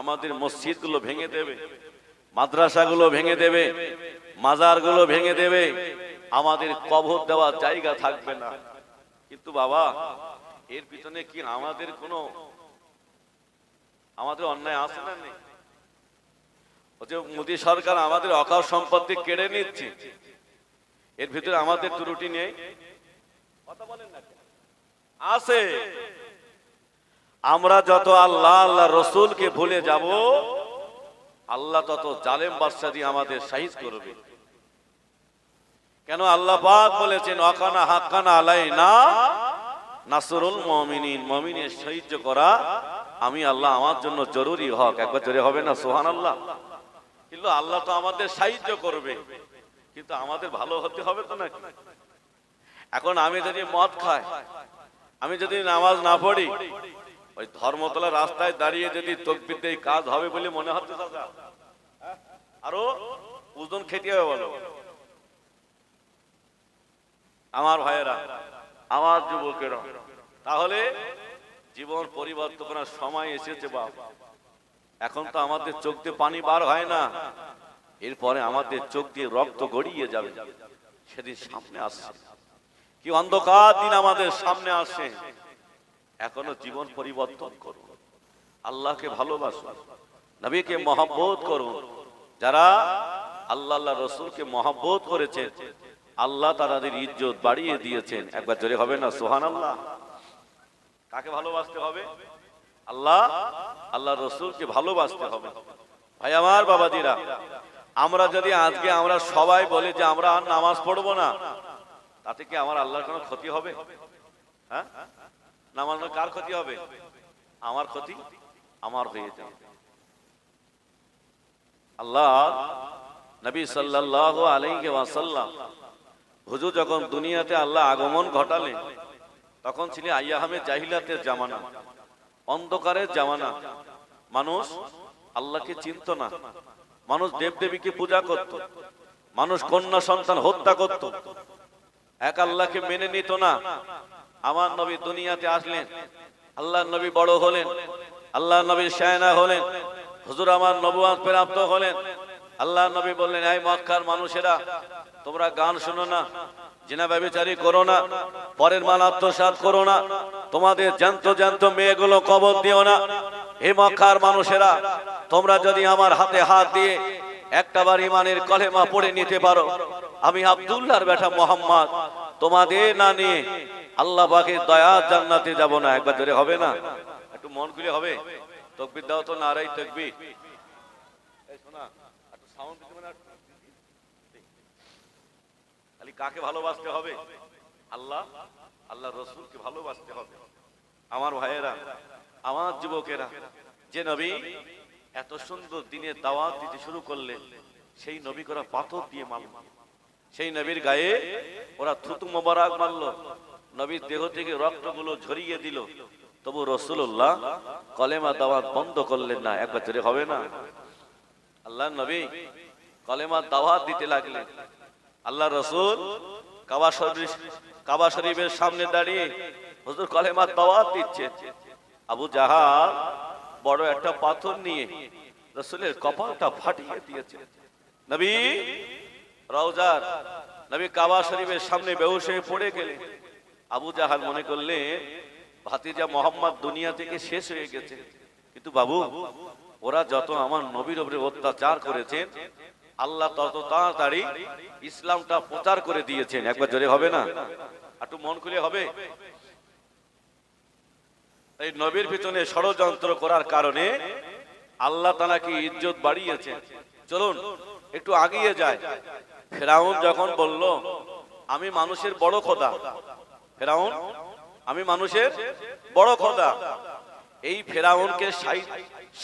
আমাদের মসজিদগুলো ভেঙে দেবে, মাদ্রাসাগুলো ভেঙে দেবে, মাজারগুলো ভেঙে দেবে, আমাদের কবর দেওয়ার জায়গা থাকবে না। কিন্তু বাবা, এর পিছনে কি আমাদের কোনো আমাদের অন্যায় আছে না নেই? মোদী সরকার আমাদের অকাল সম্পত্তি কেড়ে নিচ্ছে, এর ভিতরে আমাদের ত্রুটি নেই। কথা বলেন না আছে। আমরা যত আল্লাহ আল্লাহ রসুলকে ভুলে যাব, আল্লাহ তত জালেম বাদশা দিয়ে আমাদের সাহিজ করবে। কেন আল্লাহ পাক বলেছেন অকানা হাক্কানা আলাই না নাসরুল মমিনিন। মমিনের সাহায্য করা আমি আল্লাহ আমার জন্য জরুরি হক। একবার জোরে হবে না? সোহান আল্লাহ কিন্তু আল্লাহ তো আমাদের সাহায্য করবে। কিন্তু আমাদের ভালো হতে হবে তো নাকি? এখন আমি যদি মদ খাই, আমি যদি নামাজ না পড়ি ওই ধর্মতলা রাস্তায় দাঁড়িয়ে যদি তকবিতে এই কাজ হবে বলে মনে হচ্ছে? আরও ওজন খেতে হবে বলো। আমার ভাইয়েরা, আমার যুবকেরা, তাহলে জীবন পরিবর্তন করার সময় এসেছে বাপ। এখন তো আমাদের চোখ দিয়ে পানি বার হয় না। এরপরে আমাদের চোখ দিয়ে রক্ত গড়িয়ে যাবে। সেদিন সামনে আসছে। কি অন্ধকার দিন আমাদের সামনে আসে এখনও জীবন পরিবর্তন করুন। আল্লাহকে ভালোবাসুন, নবীকে মহব্বত করুন। যারা আল্লাহ আল্লাহ রসুলকে মহব্বত করেছেন, আল্লাহ তাদের ইজ্জত বাড়িয়ে দিয়েছেন। একবার জোরে হবে না? সোহান আল্লাহ কাকে ভালোবাসতে হবে? আল্লাহ আল্লাহ রসুলকে ভালোবাসতে হবে। ভাই আমার বাবাজিরা, আমরা যদি আজকে আমরা সবাই বলি যে আমরা আর নামাজ পড়ব না, তাতে কি আমার আল্লাহর কোনো ক্ষতি হবে? হ্যাঁ? না কার ক্ষতি হবে? আমার ক্ষতি আমার হয়ে যাবে। আল্লাহ নবী সাল্লাল্লাহু আলাইহি ওয়াসাল্লাম, হুজুর যখন দুনিয়াতে আল্লাহ আগমন ঘটালেন, তখন ছিল আইয়াহামে জাহিলাতের জামানা, অন্ধকারের জামানা। মানুষ আল্লাহকে চিনত না। মানুষ দেবদেবীকে পূজা করত। মানুষ কন্যা সন্তান হত্যা করত। এক আল্লাহকে মেনে নিত না। আমার নবী দুনিয়াতে আসলেন আল্লাহ নবী বড় হলেন আল্লাহ নবী শায়না হলেন, হুজুর আমার নবুয়াত প্রাপ্ত হলেন। আল্লাহ নবী বললেন, এই মক্কার মানুষেরা, তোমরা গান শোনো না, জিনা ব্যবচারী করো না, পরের মাল আত্মসাত করো না, তোমাদের জ্যান্ত জ্যান্ত মেয়েগুলো কবর দিও না। হে মক্কার মানুষেরা, তোমরা যদি আমার হাতে হাত দিয়ে একটা বার ইমানের কলেমা পড়ে নিতে পারো। আমি আব্দুল্লাহর বেটা মোহাম্মদ তোমাদের না নিয়ে আল্লাহ পাকের দয়া জান্নাতে যাব না, একবার ধরে হবে না? একটু মন খুলে হবে? তকবির দাও তো নারাই তকবির। খালি কাকে ভালোবাসতে হবে? আল্লাহ আল্লাহ রসুলকে ভালোবাসতে হবে। আমার ভাইয়েরা, আমার যুবকেরা, যে নবী এত সুন্দর দিনের দাওয়াত দিতে শুরু করলে সেই নবী করা পাথর দিয়ে মারল সেই নবীর গায়ে ওরা থুতু মোবারক মারল। নবীর দেহ থেকে রক্তগুলো ঝরিয়ে দিল। তবু রসুল্লাহ কলেমা দাওয়াত বন্ধ করলেন না। এক বছরে হবে না। আল্লাহ নবী কলেমা দাওয়াত দিতে লাগলেন। আল্লাহ রসুল কাবা শরীফ কাবা শরীফের সামনে দাঁড়িয়ে হুজুর কলেমা দাওয়াত দিচ্ছে। আবু জাহাল বড় একটা পাথর নিয়ে রসুলের কপালটা ফাটিয়ে দিয়েছে। নবী রওজার নবী কাবা শরীফের সামনে হয়ে পড়ে গেলে। আবু জাহাল মনে করলে, ভাতিজা মোহাম্মদ দুনিয়া থেকে শেষ হয়ে গেছে। কিন্তু বাবু, ওরা যত আমার নবীর উপরে অত্যাচার করেছেন আল্লাহ তত তাড়াতাড়ি ইসলামটা প্রচার করে দিয়েছেন। একবার জোরে হবে না? একটু মন খুলে হবে? এই নবীর পিছনে ষড়যন্ত্র করার কারণে আল্লাহ তালাকে ইজ্জত বাড়িয়েছে চলুন, একটু আগিয়ে যায় ফেরাউন যখন বলল, আমি মানুষের বড় খোদা। ফেরাউন, আমি মানুষের বড় খোদা। এই ফেরাউনকে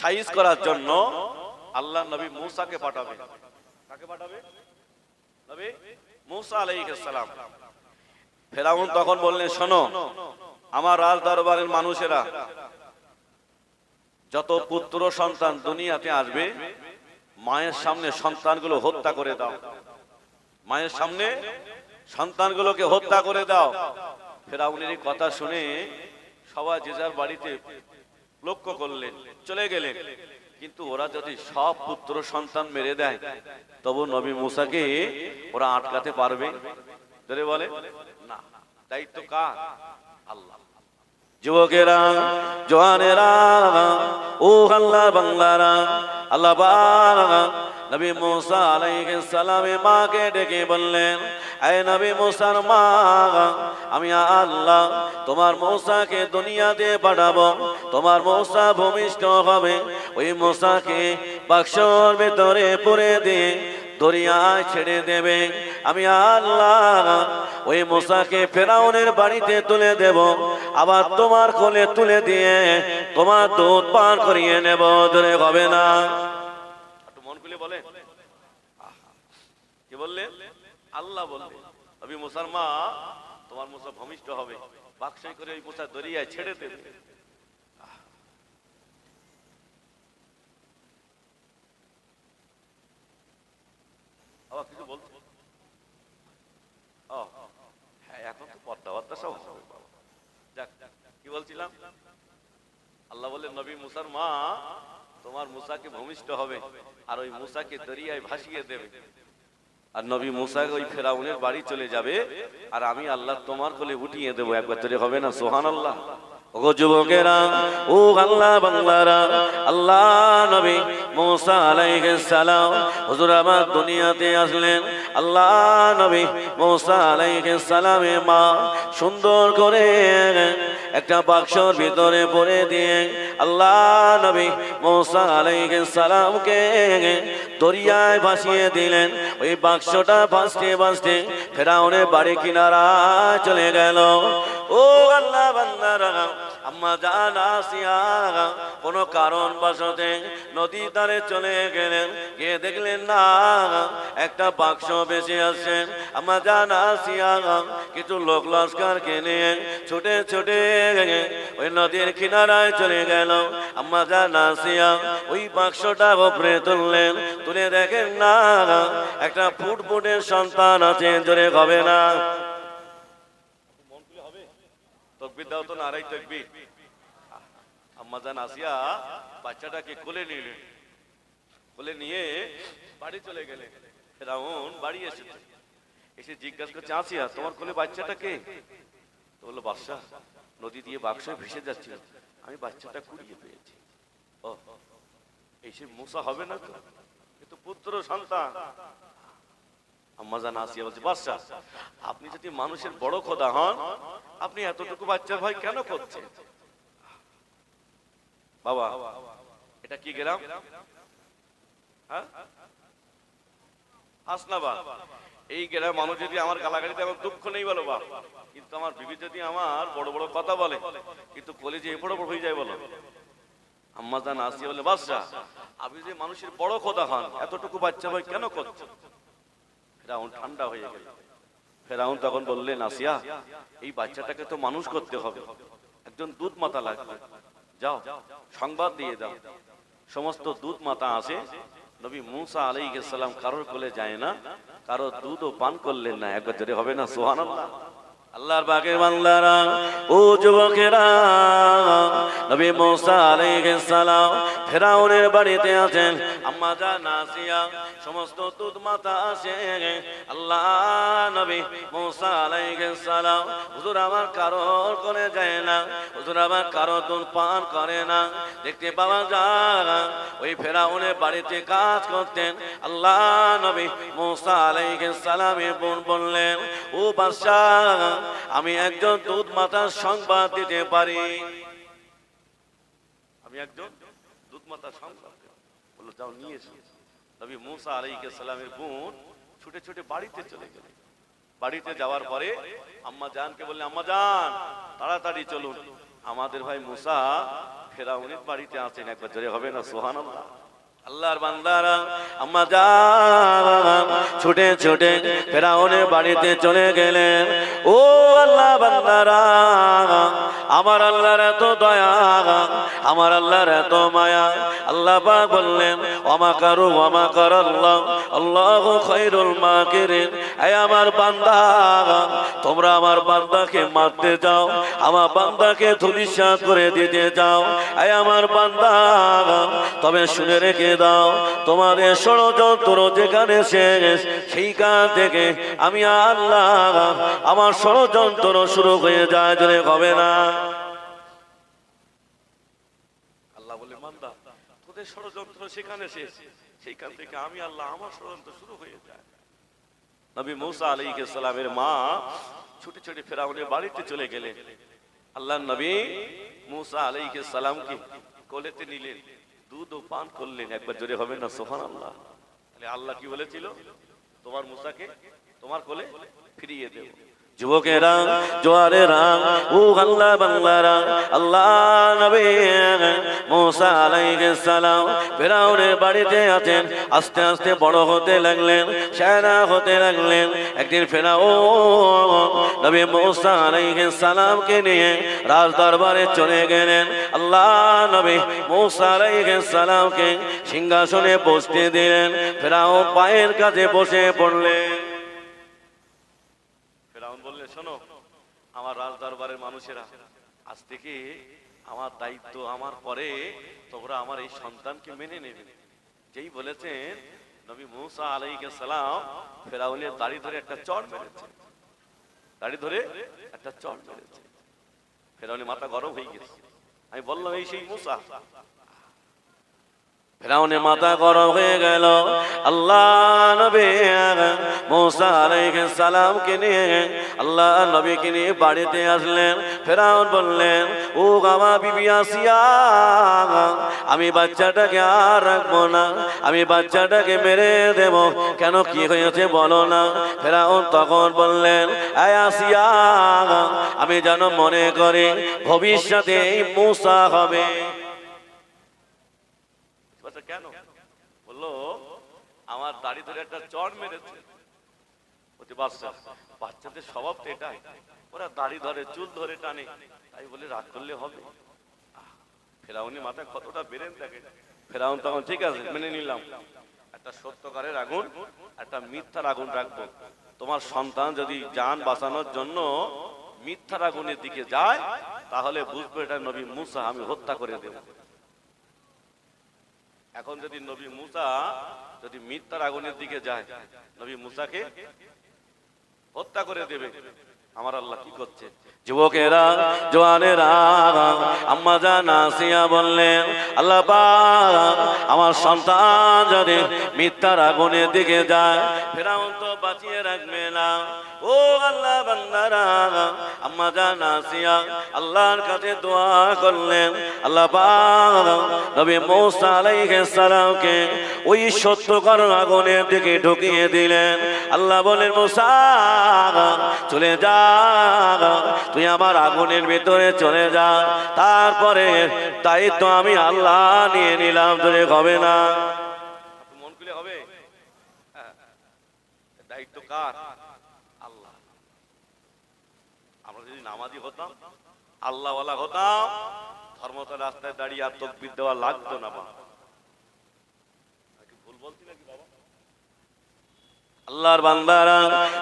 সাইজ করার জন্য আল্লাহ নবী মূসাকে পাঠাবে। কাকে পাঠাবে? নবী মূসা আলাইহিস সালাম। ফেরাউন তখন বললেন, শোনো, আমার রাজ দরবারের মানুষেরা, যত পুত্র সন্তান দুনিয়াতে আসবে, মায়ের সামনে সন্তানগুলো হত্যা করে দাও। মায়ের সামনে সন্তানগুলোকে হত্যা করে দাও। ফেরাউনের এই কথা শুনে সবাই যে যার বাড়িতে লক্ষ্য করলেন, চলে গেলেন। কিন্তু ওরা যদি সব পুত্র সন্তান মেরে দেয়, তবু নবী মুসাকে ওরা আটকাতে পারবে? ধরে বলে, না, দায়িত্ব কার? আল্লাহ। যুবকেরা, জোয়ানেরা, ও আল্লাহ বাংলারা আল্লাহ নবী মুসা আলাইহিস সালামে মাকে ডেকে বললেন, আয় নবী মুসার মা, আমি আল্লাহ তোমার মৌসাকে দুনিয়াতে পাঠাবো, তোমার মৌসা ভূমিষ্ঠ হবে, ওই মৌসাকে বাক্সর ভেতরে পুরে দিয়ে দরিয়ায় ছেড়ে দেবে। আমি আল্লাহ ওই মশাকে ফেরাউনের বাড়িতে তুলে দেব। আবার তোমার কোলে তুলে দিয়ে তোমার দুধ পান করিয়ে নেব। ধরে হবে না? মন খুলে বলে কি বললেন আল্লাহ বললেন আমি মুসার মা, তোমার মুসা ভূমিষ্ঠ হবে। বাক্সাই করে ওই মুসা দরিয়ায় ছেড়ে দেবে। হ্যাঁ আল্লাহ বললেন, নবী মা, তোমার ভূমিষ্ঠ হবে, আর ওই ভাসিয়ে দেবে। আর নবী ওই বাড়ি চলে যাবে, আর আমি আল্লাহ তোমার কোলে উঠিয়ে দেবো। একবার তোরে হবে না? সোহান আল্লাহ আল্লাহ নবী মুসা সালাম দুনিয়াতে আসলেন। আল্লাহ নবী মুসা মা সুন্দর করে একটা বাক্সর ভিতরে পড়ে দিয়ে আল্লাহ নবী মুসা আলাইহিস সালামকে দরিয়ায় ভাসিয়ে দিলেন। ওই বাক্সটা ভাসতে ভাসতে ফেরাউনের বাড়ি কিনারা চলে গেল। ও আল্লাহ বান্দারা, আম্মা জান আসিয়া, কোনো কারণ বশতে নদী ধারে চলে গেলেন। গিয়ে দেখলেন, না, একটা বাক্স বেশি আসছেন আম্মা জান আসিয়া, কিছু লোক লস্করকে নিয়ে ছুটে ছুটে ওই নদীর কিনারায় চলে গেল। আম্মা জান আসিয়া ওই বাক্সটা উপরে তুললেন। তুলে দেখেন, না, একটা ফুটফুটের সন্তান আছে, জোরে হবে না। তকবির দাও তো নারাই তকবির। আম্মাজান আসিয়া বাচ্চাটাকে কোলে নিলেন। কোলে নিয়ে বাড়ি চলে গেলেন। রাউন বাড়ি এসেছে। এসে জিজ্ঞাসা করছে, আসিয়া, তোমার কোলে বাচ্চাটা কে? তো বলল বাদশা নদী দিয়ে বাক্স ভেসে যাচ্ছিল। আমি বাচ্চাটা কুড়িয়ে পেয়েছি। ও এসে মুসা হবে না তো? কিন্তু পুত্র সন্তান। আপনি যদি মানুষের বড় খোদা হন, আপনি এতটুকু বাচ্চার ভয় কেন করছেন? বাবা, এটা কি গেলাম? হ্যাঁ? হাসনাবাদ। এই গ্রামের মানুষ যদি আমার গালাগালিতে আমার দুঃখ নেই বলো বা কিন্তু আমার বিবি যদি আমার বড় বড় কথা বলে, কিন্তু কলেজে এ বড় বড় হয়ে যায় বলো। আম্মা জান আসিয়া বলে বাদশা, আপনি যে মানুষের বড় কথা হন, এতটুকু বাচ্চা ভাই কেন করছেন? ফেরাউন ঠান্ডা হয়ে গেল। ফেরাউন তখন বললেন, আসিয়া, এই বাচ্চাটাকে তো মানুষ করতে হবে। একজন দুধ মাতা লাগবে। যাও, সংবাদ দিয়ে দাও। সমস্ত দুধ মাতা আসে। নবী মুসা আলাই সালাম কারোর কোলে যায় না, কারও দুধও পান করলেন না। একবার জোরে হবে না, সুবহানাল্লাহ। আল্লাহর বাগের বান্দারা, ও যুবকেরা, নবী মুসা আলাইহিস সালাম ফেরাউনের বাড়িতে আছেন। আম্মা জান, আসিয়া সমস্ত দুধ মাতা আসে। আল্লাহ নবী মুসা আলাইহিস সালাম, হুজুর আমার কারোর করে যায় না, হুজুর আমার কারও দুধ পান করে না। দেখতে পাওয়া যায়, ওই ফেরাউনের বাড়িতে কাজ করতেন। আল্লাহ নবী মুসা আলাইহিস সালামে বোন বললেন, ও বাদশাহ, আমি একজন দুধ মাতার সংবাদ দিতে পারি? আমি একজন ছুটে ছুটে বাড়িতে চলে গেল। বাড়িতে যাওয়ার পরে আম্মা জানকে বললে, আম্মা জান, তাড়াতাড়ি চলুন। আমাদের ভাই মুসা ফেরাউনের বাড়িতে আছেন, একবার জোরে হবে না? সোহান আল্লাহর বান্দারা, আম্মা জান ছুটে ছুটে ফেরাউনের বাড়িতে চলে গেলেন, ও আল্লাহ বান্দারা, আমার আল্লাহর এত দয়া, আমার আল্লাহর এত মায়া। আল্লাহ পাক বললেন অমাকারু অমাকার আল্লাহ আল্লাহ খৈরুল মাকিরিন। এই আমার বান্দা, তোমরা আমার বান্দাকে মারতে যাও, আমার বান্দাকে ধুলিশা করে দিতে যাও। এই আমার বান্দা, তবে শুনে রেখে দাও। তোমাদের ষড়যন্ত্র যেখানে শেষ, সেইখান থেকে আমি আল্লাহ, আমার ষড়যন্ত্র শুরু হয়ে যায় যদি হবে না। আল্লাহ নবী বাড়িতে চলে আল্লাহ নবী আলাইহিস সালামকে কোলেতে নিলেন। দুধ ও পান করলেন একবার জোরে হবে না সোহান আল্লাহ তাহলে আল্লাহ কি বলেছিল? তোমার মুসাকে তোমার কোলে ফিরিয়ে দেব। যুবকেরা জোয়ারেরা ও আল্লাহ বাংলারা আল্লাহ নবী মুসা আলাইহিস সালাম ফেরাউনের বাড়িতে আছেন, আস্তে আস্তে বড় হতে লাগলেন, সেনা হতে লাগলেন। একদিন ফেরাও নবী মুসা আলাইহিস সালামকে নিয়ে রাজ দরবারে চলে গেলেন। আল্লাহ নবী মুসা আলাইহিস সালামকে সিংহাসনে বসতে দিলেন। ফেরাও পায়ের কাছে বসে পড়লেন। ফেরাউন শোনো, আমার রাজ দরবারের মানুষেরা, আজ থেকে আমার দায়িত্ব আমার পরে তোমরা আমার এই সন্তানকে মেনে নেবে। যেই বলেছেন, নবী মুসা আলাইহিস সালাম ফেরাউনের দাড়ি ধরে একটা চড় মেরেছে। দাড়ি ধরে একটা চড় মেরেছে। ফেরাউনের মাথা গরম হয়ে গেছে। আমি বললাম, এই সেই মুসা ফেরাউনের মাথা গরম হয়ে গেল। আল্লাহ নবী মুসা আলাইহিস সালামকে নিয়ে আল্লাহ নবীকে নিয়ে বাড়িতে আসলেন। ফেরাউন বললেন, ও গামা বিবি আসিয়া, আমি বাচ্চাটাকে আর রাখব না, আমি বাচ্চাটাকে মেরে দেব। কেন কি হয়েছে বলো না? ফেরাউন তখন বললেন, আয় আসিয়া, আমি যেন মনে করি ভবিষ্যতে মুসা হবে। বলছে, কেন? বলল আমার দাড়ি ধরে একটা চড় মেরেছে। বাচ্চা বাচ্চাদের স্বভাব তো এটাই। ওরা দাড়ি ধরে চুল ধরে টানে। তাই বলে রাগ করলে হবে। ফেরাউনি মাথায় কতটা বেরেন থাকে। ফেরাউন তখন ঠিক আছে মেনে নিলাম। একটা সত্যকারের আগুন একটা মিথ্যার আগুন রাখব। তোমার সন্তান যদি যান বাঁচানোর জন্য মিথ্যার আগুনের দিকে যায় তাহলে বুঝবে এটা নবী মুসা আমি হত্যা করে দেবো। এখন যদি নবী মুসা যদি মিথ্যার আগুনের দিকে যায়, নবী মুসাকে হত্যা করে দেবে, আমার আল্লাহ কি করছে? যুবকেরা, জোয়ানেরা, আম্মা জান আসিয়া বললেন, আল্লাহ আমার সন্তান যদি মিথ্যার আগুনের দিকে যায়, ফেরাউন তো বাঁচিয়ে রাখবে না। আল্লাহ বান্দারা, আম্মা আল্লাহর কাছে দোয়া করলেন। আল্লাহ নবী আলাইহিস সালামকে ওই সত্যকর আগুনের দিকে ঢুকিয়ে দিলেন। আল্লাহ বলেন মূসা, চলে যা, তুই আমার আগুনের ভিতরে চলে যা। তারপরে দায়িত্ব আমি আল্লাহ নিয়ে নিলাম, তোরে হবে না। মন খুলে হবে? হ্যাঁ। দায়িত্ব কার আল্লাহ আমরা যদি নামাজি হতাম আল্লাহওয়ালা হতাম ধর্মতার রাস্তায় দাঁড়িয়ে আর তকবির দেওয়া লাগতো না বা ভুল বলছি নাকি বাবা আল্লাহর বান্দারা,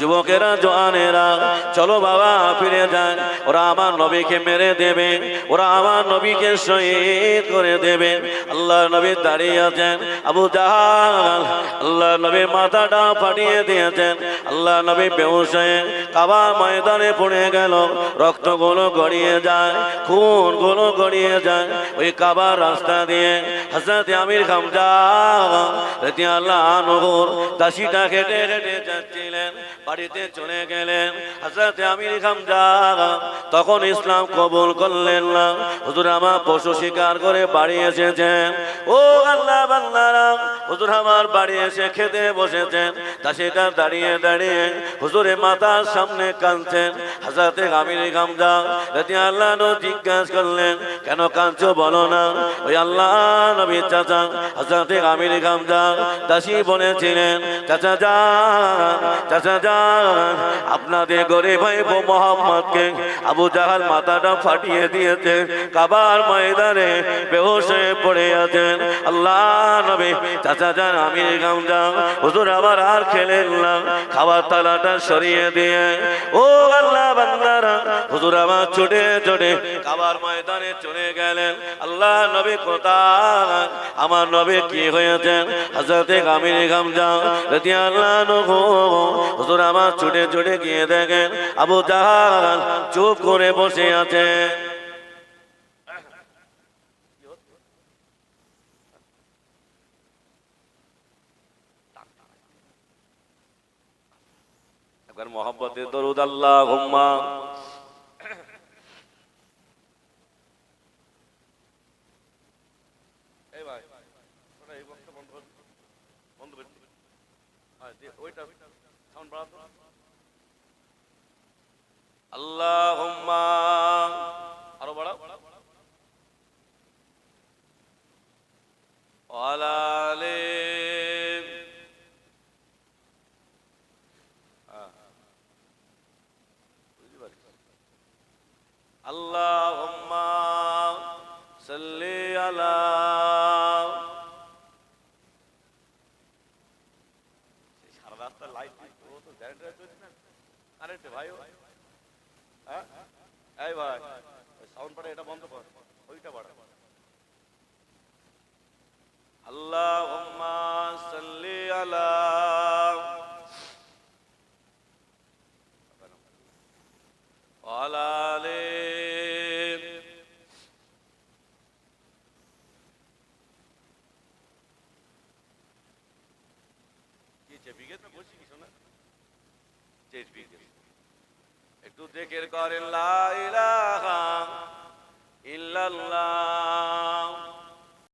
যুবকেরা জোয়ানেরা চলো বাবা ফিরে যান। ওরা আমার নবীকে মেরে দেবে, ওরা আমার নবীকে শহীদ করে দেবে। আল্লাহ নবী দাঁড়িয়ে আছেন, আবু জাহাল আল্লাহ নবীর মাথাটা ফাটিয়ে দিয়েছেন। আল্লাহ নবী বেউস হয়ে কাবা ময়দানে পড়ে গেল, রক্তগুলো গড়িয়ে যায় খুনগুলো গড়িয়ে যায়। ওই কাবার রাস্তা দিয়ে হাজরত আমির খামজা আল্লাহ নগর দাসিটা হেঁটে হেঁটে যাচ্ছিলেন, বাড়িতে চলে গেলেন। হাজরত আমির খামজা তখন ইসলাম কবুল করলেন না। হুজুর আমার পশু শিকার করে বাড়ি এসেছেন। ও আল্লাহ বান্দারা, হুজুর আমার বাড়ি এসে খেতে বসেছেন। দাসিটা দাঁড়িয়ে দাঁড়িয়ে হুজুরে মাতার সামনে কাঁদছেন। হাজরতে আমির খামজা রতি আল্লাহ জিজ্ঞাসা করলেন, কেন কাঁদছো বলো না? ওই আল্লাহ নবী চাচা হাজরতে আমির খামজা দাসী বলেছিলেন, চাচা যা চাচা যান, আপনাদের গরিব ভাই মোহাম্মদকে আবু জাহাল মাথাটা ফাটিয়ে দিয়েছে, কাবার ময়দানে বেহোশ পড়ে আছেন। আল্লাহ নবী, চাচা যান আমি গাম যান, হুজুর আবার আর খেলেন না, খাবার তালাটা সরিয়ে দিয়ে, ও আল্লাহ বান্দারা, হুজুর আমার ছুটে ছুটে কাবার ময়দানে চলে গেলেন। আল্লাহ নবী কোথায়? আমার নবী কি হয়েছেন? হাজরতে গামির গাম যাও যদি আল্লাহ নগো হুজুর আমার ছুটে ছুটে গিয়ে দেখেন, আবু জাহাল চুপ করে বসে আছে। মোহাম্মতে দরুদ আল্লাহ হুম্মা এই ভাই ওটা এই বক্সটা বন্ধ কর বন্ধ করে দিন। হ্যাঁ, দিয়ে ওইটা আল্লাহুম্মা। আরও বাড়াও। আলি